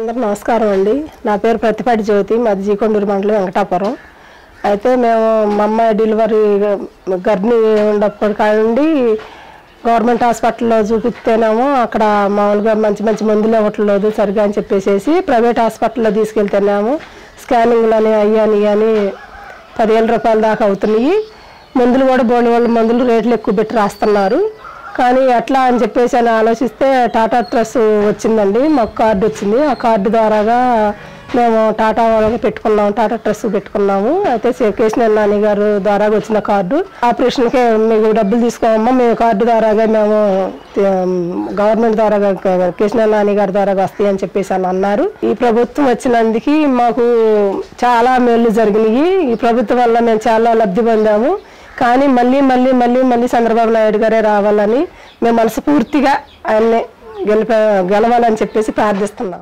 అందరూ నమస్కారం అండి. నా పేరు ప్రతిపాటి జ్యోతి. మాది జీకొండూరు మండలం వెంకటాపురం. అయితే మేము మా అమ్మాయి డెలివరీ గర్భిణి ఉన్నప్పటి నుండి గవర్నమెంట్ హాస్పిటల్లో చూపిస్తేనేమో అక్కడ మామూలుగా మంచి మంచి మందులు ఇవ్వట్లేదు సరిగా అని చెప్పేసి ప్రైవేట్ హాస్పిటల్లో తీసుకెళ్తేనేమో స్కానింగ్లని అయ్యాని అని పదివేల రూపాయల దాకా అవుతున్నాయి. మందులు కూడా బోని వాళ్ళ మందులు రేట్లు ఎక్కువ పెట్టి రాస్తున్నారు. కానీ ఎట్లా అని చెప్పేసి అని ఆలోచిస్తే టాటా ట్రస్ వచ్చిందండి. మాకు కార్డు వచ్చింది. ఆ కార్డు ద్వారాగా మేము టాటా వాళ్ళకి పెట్టుకున్నాము టాటా ట్రస్ పెట్టుకున్నాము. అయితే శ్రీ నాని గారు ద్వారా వచ్చిన కార్డు. ఆపరేషన్కే మీకు డబ్బులు తీసుకోమమ్మా మేము కార్డు ద్వారాగా మేము గవర్నమెంట్ ద్వారా కేశవ నాని గారి ద్వారా వస్తాయి అని చెప్పేసి అని అన్నారు. ఈ ప్రభుత్వం వచ్చినందుకు మాకు చాలా మేలు జరిగినాయి. ఈ ప్రభుత్వం వల్ల మేము చాలా లబ్ధి పొందాము. కానీ మళ్ళీ మళ్ళీ మళ్ళీ మళ్ళీ చంద్రబాబు నాయుడు గారే రావాలని మేము మనస్ఫూర్తిగా ఆయన్ని గెలిప గెలవాలని చెప్పేసి ప్రార్థిస్తున్నాం.